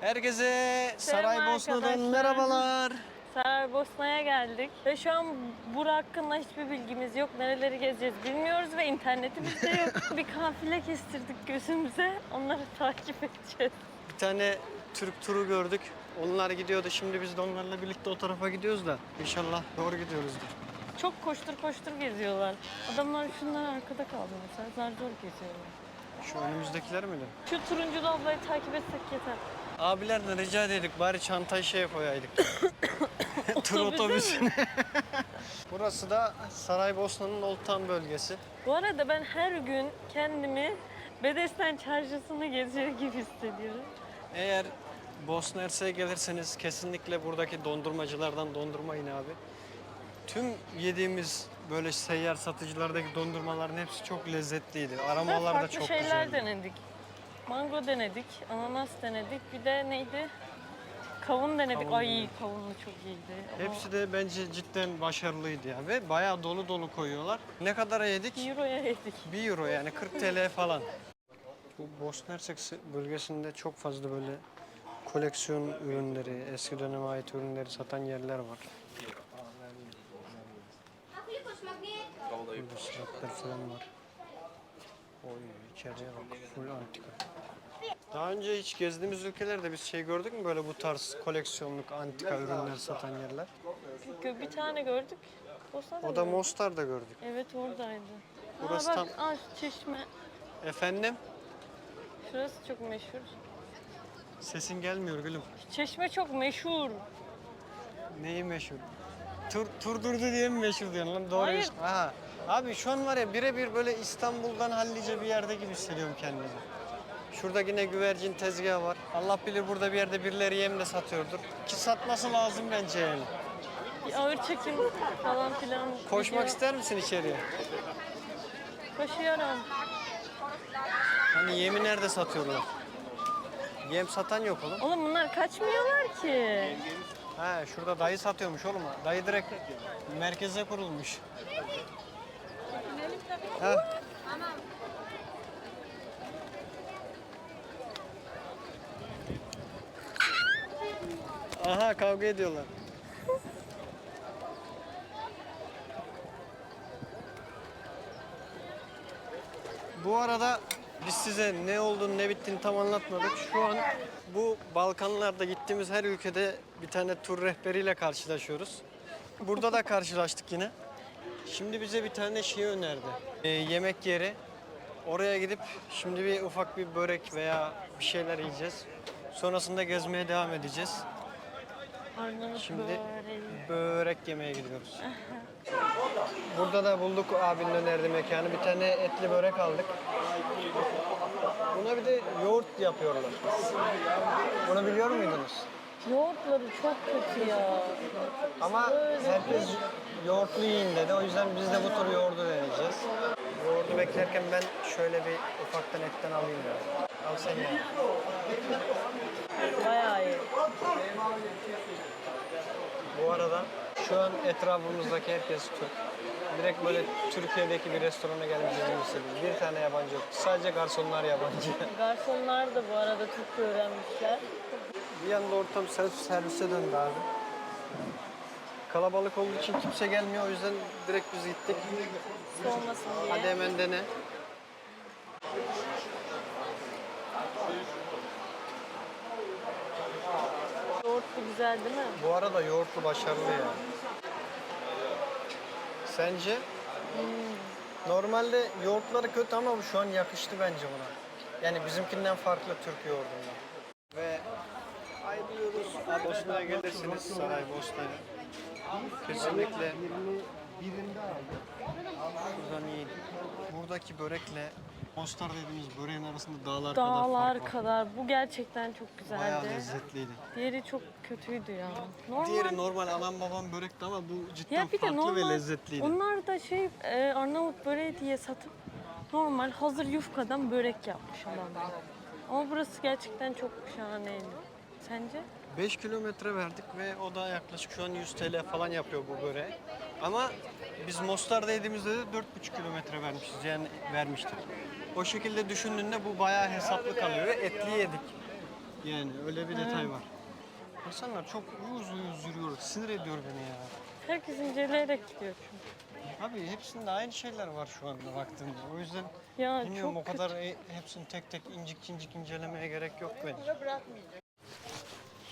Herkese Saraybosna'dan arkadaşlar. merhabalar. Saraybosna'ya geldik ve şu an bura hakkında hiçbir bilgimiz yok. Nereleri gezeceğiz bilmiyoruz ve interneti bizde yok. bir kafile kestirdik gözümüze. Onları takip edeceğiz. Bir tane Türk turu gördük. Onlar gidiyordu. Şimdi biz de onlarla birlikte o tarafa gidiyoruz da. İnşallah doğru gidiyoruzdur. Çok koştur koştur geziyorlar. Adamlar şunlar arkada kaldı mesela. Zar zor geziyorlar. Şu önümüzdekiler miydi? Şu turuncu ablayı takip etsek yeter. Abilerden rica ededik bari çantayı şeye koyaydık. Tur otobüsüne. Burası da Saraybosna'nın Old Town bölgesi. Bu arada ben her gün kendimi Bedesten çarşısını geziyor gibi hissediyorum. Eğer Bosna Hersek'e gelirseniz kesinlikle buradaki dondurmacılardan dondurma yine abi. Tüm yediğimiz böyle seyyar satıcılardaki dondurmaların hepsi çok lezzetliydi. Aromalar da farklı çok şeyler güzeldi. denedik. Mango denedik, ananas denedik. Bir de neydi? Kavun denedik. Kavun Ay denedik. kavunlu çok iyiydi. Ama Hepsi de bence cidden başarılıydı ya ve bayağı dolu dolu koyuyorlar. Ne kadara yedik? bir euroya yedik. 1 euro yani 40 TL falan. Bu Bosna Hersek bölgesinde çok fazla böyle koleksiyon ürünleri, eski döneme ait ürünleri satan yerler var. Burada silahlar falan var. Oy içeriye bak full antika. Daha önce hiç gezdiğimiz ülkelerde biz şey gördük mü böyle bu tarz koleksiyonluk antika ürünler satan yerler? Bir, bir tane gördük. Bosna'da O da gördük. Mostar'da gördük. Evet oradaydı. Burası Aa, bak, tam- aa, çeşme. Efendim? Şurası çok meşhur. Sesin gelmiyor gülüm. Çeşme çok meşhur. Neyi meşhur? Tur, tur durdu diye mi meşhur diyorsun lan? Doğru. Hayır. Ha. Abi şu an var ya birebir böyle İstanbul'dan hallice bir yerde gibi hissediyorum kendimi. Şurada yine güvercin tezgahı var. Allah bilir burada bir yerde birileri yem de satıyordur. Ki satması lazım bence yani. Bir ağır çekim falan filan. Koşmak video. ister misin içeriye? Koşuyorum. Hani yemi nerede satıyorlar? Yem satan yok oğlum. Oğlum bunlar kaçmıyorlar ki. Ha şurada dayı satıyormuş oğlum. Dayı direkt merkeze kurulmuş. Ha. Aha kavga ediyorlar. Bu arada biz size ne olduğunu ne bittiğini tam anlatmadık. Şu an bu Balkanlarda gittiğimiz her ülkede bir tane tur rehberiyle karşılaşıyoruz. Burada da karşılaştık yine. Şimdi bize bir tane şey önerdi. Ee, yemek yeri. Oraya gidip şimdi bir ufak bir börek veya bir şeyler yiyeceğiz. Sonrasında gezmeye devam edeceğiz. Arnavut Şimdi böreği. börek yemeye gidiyoruz. Burada da bulduk abinin önerdiği mekanı. Bir tane etli börek aldık. Buna bir de yoğurt yapıyorlar. Bunu biliyor muydunuz? Yoğurtları çok kötü ya. Ama herkes yoğurtlu yiyin dedi. O yüzden biz de bu tür yoğurdu deneyeceğiz. Yoğurdu beklerken ben şöyle bir ufaktan etten alayım ya. Al sen ye. Bayağı iyi. Bu arada şu an etrafımızdaki herkes Türk. Direkt böyle Türkiye'deki bir restorana gelmişiz gibi. Bir tane yabancı yok. Sadece garsonlar yabancı. Garsonlar da bu arada Türkçe öğrenmişler. bir anda ortam servis servise döndü abi. Kalabalık olduğu için kimse gelmiyor. O yüzden direkt biz gittik. Soğumasın diye. Hadi hemen dene. Yoğurtlu güzel değil mi? Bu arada yoğurtlu başarılı ya. Sence? Normalde yoğurtları kötü ama bu şu an yakıştı bence buna. Yani bizimkinden farklı Türk yoğurdundan. Ve ayrılıyoruz. Bosna'ya gelirsiniz Saraybosna'ya. Kesinlikle şuradan yiyin. Buradaki börekle Mostar dediğimiz böreğin arasında dağlar, kadar Dağlar fark var. kadar. Bu gerçekten çok Bayağı güzeldi. lezzetliydi. Diğeri çok kötüydü ya. Normal. Diğeri normal anam babam börekti ama bu cidden ya bir de farklı normal. ve lezzetliydi. Onlar da şey e, Arnavut böreği diye satıp normal hazır yufkadan börek yapmış adamlar. Ama burası gerçekten çok şahaneydi. Sence? 5 kilometre verdik ve o da yaklaşık şu an 100 TL falan yapıyor bu böreği. Ama biz Mostar'da yediğimizde de 4,5 kilometre vermişiz yani vermiştik. O şekilde düşündüğünde bu bayağı hesaplı kalıyor ve etli yedik. Yani öyle bir detay var. İnsanlar çok uyuz uyuz yürüyor. Sinir ediyor beni ya. Herkes inceleyerek gidiyor çünkü. Abi hepsinde aynı şeyler var şu anda baktığımda. O yüzden Ya bilmiyorum çok o kadar e- hepsini tek tek incik incik incelemeye gerek yok bence.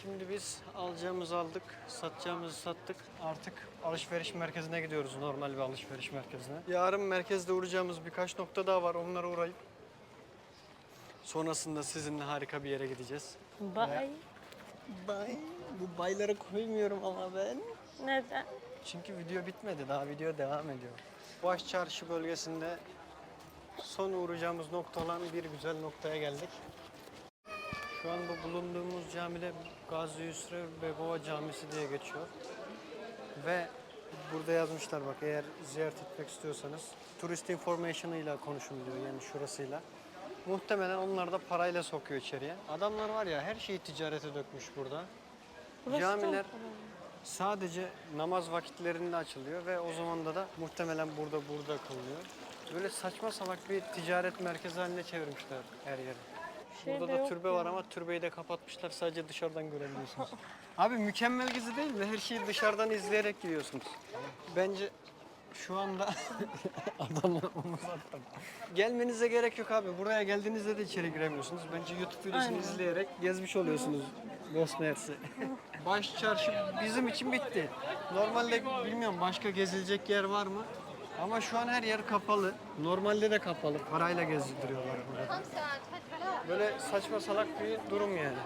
Şimdi biz alacağımızı aldık, satacağımızı sattık. Artık alışveriş merkezine gidiyoruz, normal bir alışveriş merkezine. Yarın merkezde uğrayacağımız birkaç nokta daha var, onlara uğrayıp sonrasında sizinle harika bir yere gideceğiz. Bye. Bay, bu bayları koymuyorum ama ben. Neden? Çünkü video bitmedi, daha video devam ediyor. Baş Çarşı bölgesinde son uğrayacağımız nokta olan bir güzel noktaya geldik. Şu an bu bulunduğumuz camide Gazi Yusrev Begova Camisi diye geçiyor. Ve burada yazmışlar bak eğer ziyaret etmek istiyorsanız turist information ile konuşun diyor yani şurasıyla. Muhtemelen onlar da parayla sokuyor içeriye. Adamlar var ya her şeyi ticarete dökmüş burada. Burası Camiler sadece namaz vakitlerinde açılıyor ve o zaman da da muhtemelen burada burada kılınıyor. Böyle saçma salak bir ticaret merkezi haline çevirmişler her yeri. Şey burada de da yok türbe ya. var ama türbeyi de kapatmışlar sadece dışarıdan görebiliyorsunuz. Abi mükemmel gezi değil mi? Her şeyi dışarıdan izleyerek gidiyorsunuz. Bence şu anda adamlar omuz. Gelmenize gerek yok abi. Buraya geldiğinizde de içeri giremiyorsunuz. Bence YouTube videosunu Aynen. izleyerek gezmiş oluyorsunuz Bosna Hersek. Baş çarşı bizim için bitti. Normalde bilmiyorum başka gezilecek yer var mı? Ama şu an her yer kapalı. Normalde de kapalı. Parayla gezdiriyorlar burada. Böyle saçma salak bir durum yani.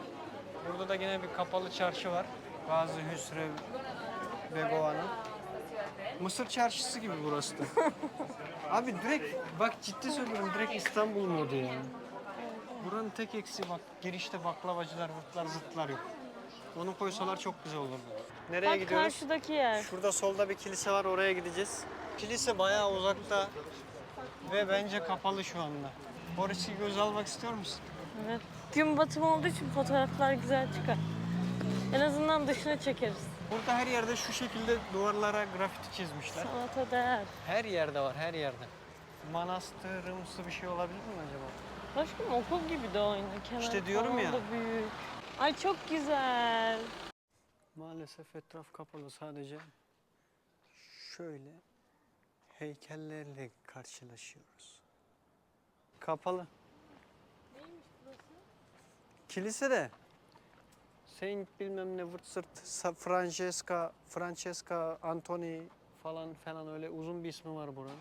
Burada da yine bir kapalı çarşı var. Gazi Hüsrev Begoğan'ın. Mısır çarşısı gibi burası da. Abi direkt bak ciddi söylüyorum direkt İstanbul modu yani. Buranın tek eksiği bak girişte baklavacılar, vırtlar, zıtlar yok. Onu koysalar çok güzel olurdu. Nereye Bak gidiyoruz? karşıdaki yer. Şurada solda bir kilise var oraya gideceğiz. Kilise bayağı uzakta ve bence kapalı şu anda. Orası göz almak istiyor musun? Evet. Gün batımı olduğu için fotoğraflar güzel çıkar. En azından dışına çekeriz. Burada her yerde şu şekilde duvarlara grafiti çizmişler. Sanata değer. Her yerde var, her yerde. Manastırımsı bir şey olabilir mi acaba? Başka okul gibi de aynı. Kenar İşte diyorum ya. Da büyük. Ay çok güzel. Maalesef etraf kapalı sadece şöyle heykellerle karşılaşıyoruz. Kapalı. Kilise de Saint bilmem ne vırt sırt Sa- Francesca, Francesca Antoni falan falan öyle uzun bir ismi var buranın.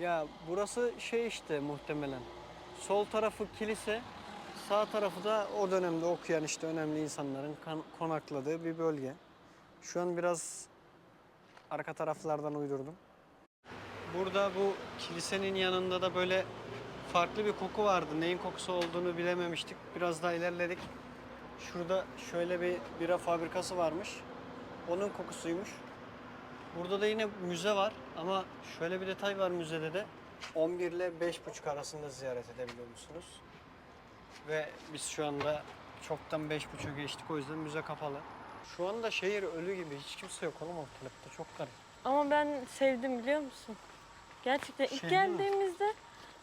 Ya burası şey işte muhtemelen. Sol tarafı kilise, sağ tarafı da o dönemde okuyan işte önemli insanların kan- konakladığı bir bölge. Şu an biraz arka taraflardan uydurdum. Burada bu kilisenin yanında da böyle farklı bir koku vardı. Neyin kokusu olduğunu bilememiştik. Biraz daha ilerledik. Şurada şöyle bir bira fabrikası varmış. Onun kokusuymuş. Burada da yine müze var ama şöyle bir detay var müzede de. 11 ile 5.30 arasında ziyaret edebiliyor musunuz? Ve biz şu anda çoktan 5.30'u geçtik o yüzden müze kapalı. Şu anda şehir ölü gibi hiç kimse yok oğlum ortalıkta çok garip. Ama ben sevdim biliyor musun? Gerçekten ilk değil mi? geldiğimizde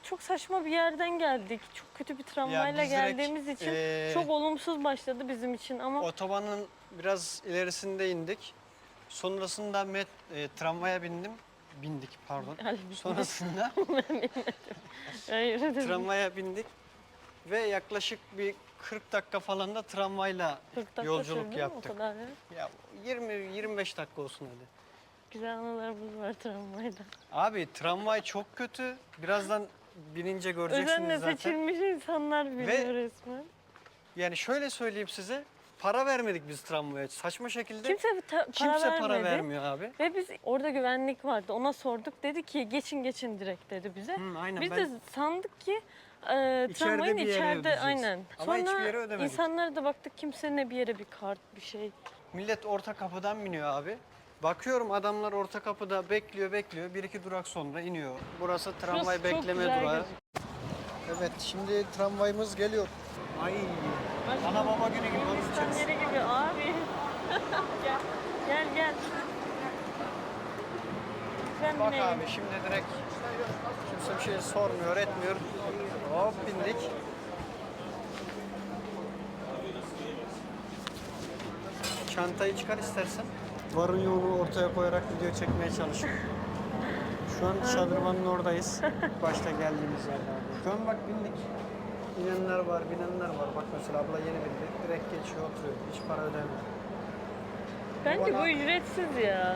çok saçma bir yerden geldik. Çok kötü bir travmayla biz direkt, geldiğimiz için eee, çok olumsuz başladı bizim için ama Otobanın biraz ilerisinde indik. Sonrasında met, e, tramvaya bindim. Bindik pardon. Sonrasında tramvaya bindik. Ve yaklaşık bir 40 dakika falan da tramvayla 40 dakika yolculuk yaptık. O kadar ya. ya 20-25 dakika olsun hadi. Güzel anılarımız var tramvayda. Abi tramvay çok kötü. Birazdan binince göreceksiniz Özenle zaten. seçilmiş insanlar biliyor resmen. Yani şöyle söyleyeyim size. Para vermedik biz tramvaya. Saçma şekilde Kimse ta- para vermedi. para vermiyor abi. Ve biz orada güvenlik vardı. Ona sorduk. Dedi ki geçin geçin direkt dedi bize. Hı, aynen Biz ben de sandık ki e, tramvayın bir yere içeride ödeyeceğiz. aynen. Ama hiçbir yere ödemedik. insanlara da baktık kimse ne bir yere bir kart bir şey. millet orta kapıdan biniyor abi. Bakıyorum adamlar orta kapıda bekliyor bekliyor. Bir iki durak sonra iniyor. Burası tramvay Burası çok bekleme güzel durağı. gözüküyor. Evet şimdi tramvayımız geliyor. Ay ana baba günü gibi Hindistan içerisi. yeri gibi abi. gel gel gel. Sen Bak binelim. abi şimdi direkt kimse bir şey sormuyor etmiyor. Hop bindik. çantayı çıkar istersen. Varın yoğunu ortaya koyarak video çekmeye çalışıyorum. Şu an şadırvanın oradayız. Başta geldiğimiz yerde abi. Şu an bak bindik. İnenler var, binenler var. Bak mesela abla yeni bindi. Direkt geçiyor, oturuyor. Hiç para ödemiyor. Bence bu Bana- ücretsiz ya.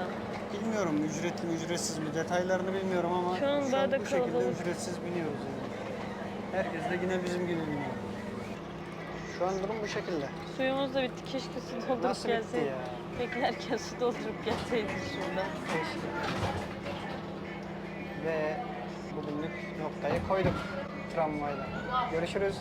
Bilmiyorum ücretli mi ücretsiz mi detaylarını bilmiyorum ama Şu an daha da bu şekilde kalabalık. ücretsiz biniyoruz yani. Herkes de yine bizim gibi biniyor. Şu an durum bu şekilde. Suyumuz da bitti. Keşke su doldurup Nasıl bitti gelseydik. ya? Beklerken su doldurup gelseydik şuradan. Keşke. Ve bugünlük noktayı koyduk tramvayla. Görüşürüz.